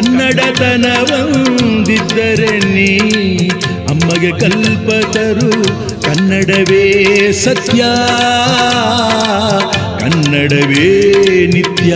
ಕನ್ನಡತನವೊಂದಿದ್ದರೆ ನೀ ಅಮ್ಮಗೆ ಕಲ್ಪತರು ಕನ್ನಡವೇ ಸತ್ಯ ಕನ್ನಡವೇ ನಿತ್ಯ.